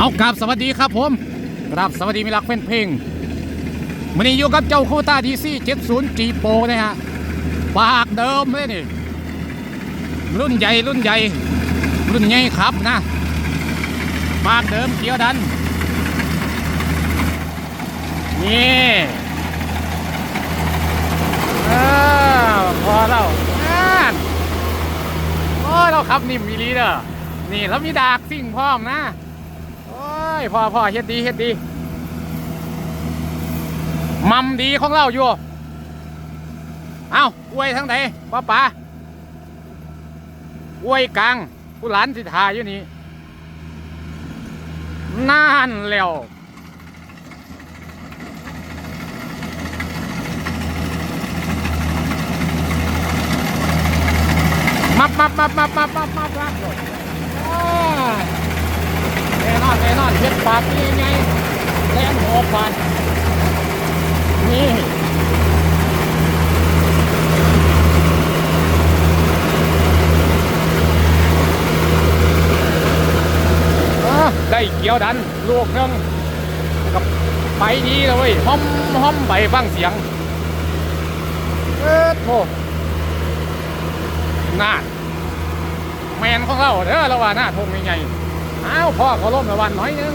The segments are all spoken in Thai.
เอากราบสวัสดีครับผมกราบสวัสดีมิลักแฟนเพลงวันนี้อยู่กับเจ้าโคต้าดีซี่70 G Pro นะฮะปากเดิมเลยนี่ รุ่นใหญ่รุ่นใหญ่ รุ่นใหญ่ครับนะ ปากเดิมเกียวดัน นี่อพอแล้วนั่นโอ้เราขับนิ่มมีลีเด้อนี่แล้วมีดากสิ่งพร้อมนะ ยพ่อพ่อเฮ็ดดีเฮ็ดดีมัมดีของเราอยู่ เอาอวยทั้งไหนป้าป๋าอวยกลางผู้หลานสิทาอยู่นี่นานแล้วมับมับมับมับมับมับมับมับเลย แน่นอนแน่นอนเฮ็ดปากนี่ไงแล่นหัวปานนี่อ่าได้เกี่ยวดันลูกนึงกับไปดีเลยเว้ยห้อมห้อมไปฟังเสียงเออโถน่าแมนของเราเด้อเราว่าหน้าทงยังไง อ้าวพ่อเขาล้มละวันน้อยนึง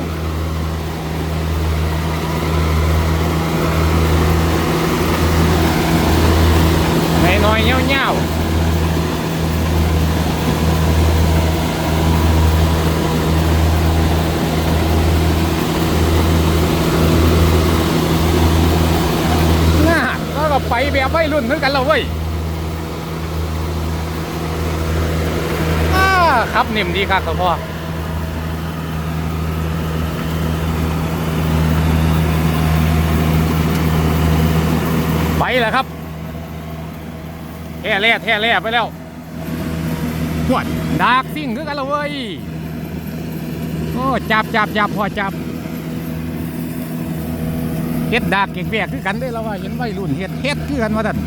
ในน้อยเงี้ยวเงี้ยวน่าแล้วก็ไปแบบไม่รุ่นเหมือนกันเราเว้ยครับนิ่มดีครับพ่อ ไปแล้วครับแท่แร่แท่แร่ไปแล้วหวดดากซิ่งคือกันแล้วเว้ยโอ้จับจับจับพอจับเฮ็ดดากเก่งแบกคือกันเด้อเราว่าเห็นวัยรุ่นเฮ็ดเฮ็ดคือกันว่าดัน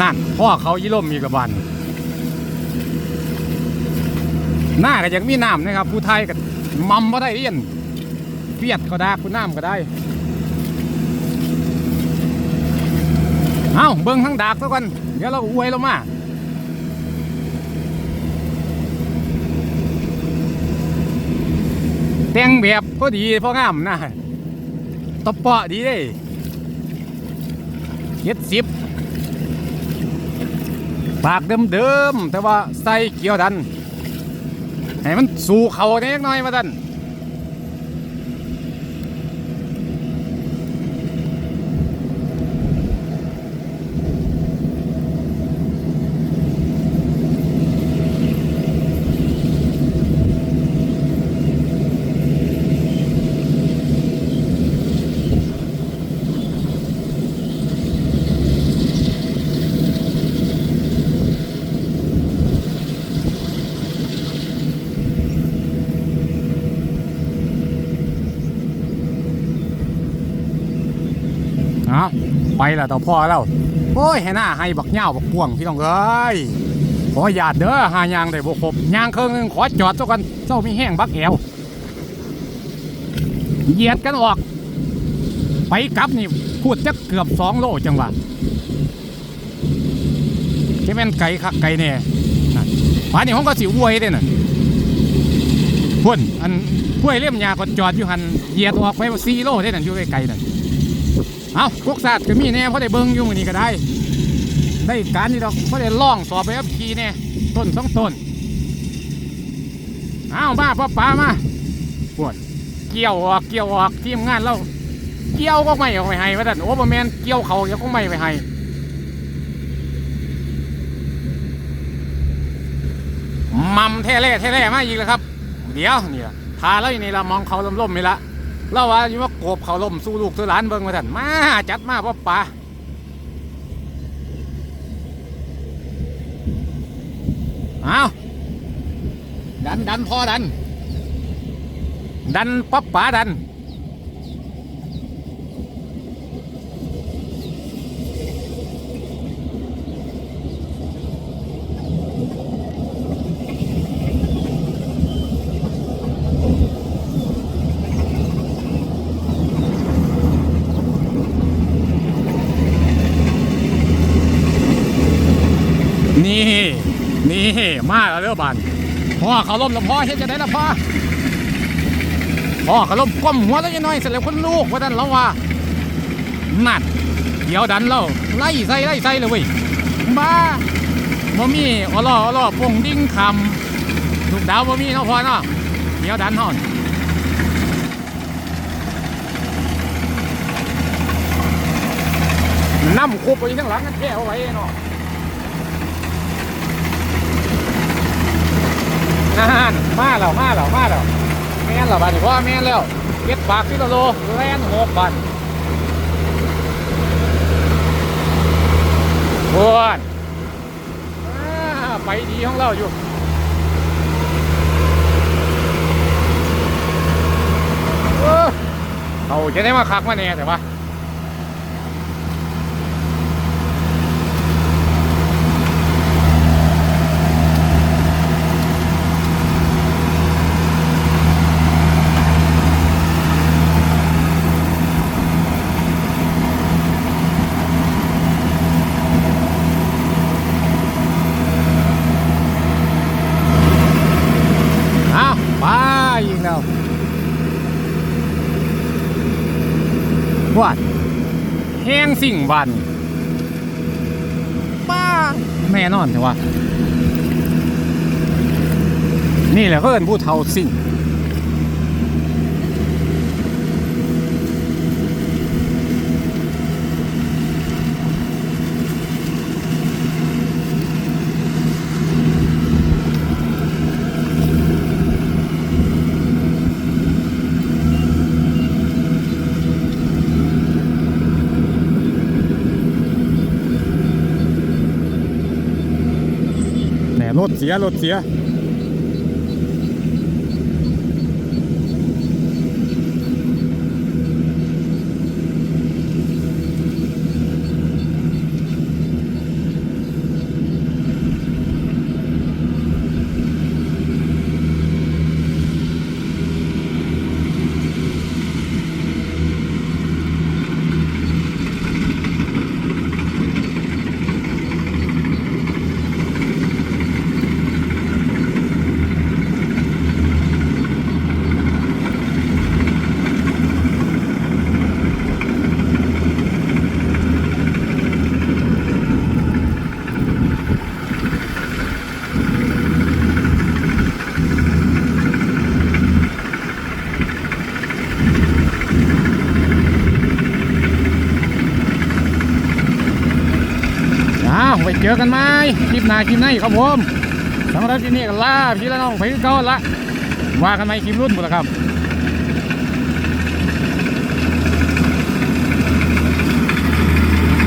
นั่นพ่อเขายี่ล่มมีกระบันหน้าก็ยังมีน้ำนะครับ ผู้ไทยก็มัมบ่ได้เรียน เฟียดก็ได้ผู้น้ำก็ได้ เอาเบิ้งทั้งดากซะก่อนเดี๋ยวเราอวยเรามาแต่งแบบก็ดีพองามนะตบเปาะดีเด้เจ็ดสิบปากเดิมๆแต่ว่าใส่เกียวดัน ให้มันสู่เขาเล็กน้อยมาดันเอา ไปแล้วต่อพ่อแล้วโอ้ยให้หน้าให้บักเหย้าบักพวงพี่น้องเอ้ยขอหยาดเด้อหายางได้บ่ครบยางเครื่องนึงขอจอดซะก่อนเจ้ามีแห้งบักแอวเหยียดกันออก ไปกลับนี่พูดจักเกือบสองโลจังหวะจะเป็นไก่คักไก่แน่นั่นป่านนี้ผมก็สิอวยเด้น่ะพุ่นอันห้วยเล่มยาก็จอดอยู่หันเหยียดออกไปสี่โลเด้นั่นอยู่ไกลๆนั่น เอาพวกสัตว์ก็มีแน่เพราะได้เบิ้งอยู่มือนี้ก็ได้ ได้การนี่ดอกเพราะได้ล่องสอบไปอับขี่แน่ต้นสองต้นเอามาพ่อป้ามาปวดเกี่ยวออกเกี่ยวออกทีมงานเราเกี่ยวก็ไม่ออกไปให้ว่าแต่นโอ้บแมนเกี่ยวเขาเกี่ยวก็ไม่ไปให้มัมแท้แร่แท้แร่มาอีกแล้วครับ เดี๋ยวนี่ละทาแล้วอยู่นี่ละมองเขาล่มๆนี่ละ เราว่าอยู่ว่าโกบเขาล่มสู้ลูกสู้หลานเบิ่งมาท่านมาจัดมาพ่อป่าเอาดันดันพอดัน ดันป๊อปป๋าดัน นี่ นี่ มาแล้วเด้อบานพ่อเขาล้มแล้วพ่อเฮ็ดจะได้ละพ่อพ่อเขาล้มก้มหัวแล้วยังน้อยเสร็จแล้วคนลูกว่าดันแล้วว่านั่นเดี๋ยวดันเราไล่ใส่ไล่ใส่เลยเว้ยบ้าบ่มีอลออลอปงดิ้งคำลูกดาวบ่มีเนาะพ่อเนาะเดี๋ยวดันห่อนน้ำคุบไปทั้งหลังกันแค่เอาไว้เนาะ อาหารมาแล้วมาแล้วมาแล้วแม่นแล้วบาดนี้พ่อแม่นแล้วเก็ดปากที่ละโลแล่นหกบาทพวนอ่าไปดีของเราอยู่เออเขาจะได้มาคักมาแน่แต่ว่าอ้าวไปอีกแล้ว วาดแห้งสิ่งบันป้าแม่นอนใช่วะนี่แหละเขาเอินผู้เฒ่าสิ่ง ถเสียรถเสีย อ้าวไปเจอกันไหมคลิปหน้าคลิปไหนครับผมสำหรับที่นี่ก็ลาพี่และน้องไปก่อนละว่ากันไหมคลิปรุ่นหมดแล้วครับ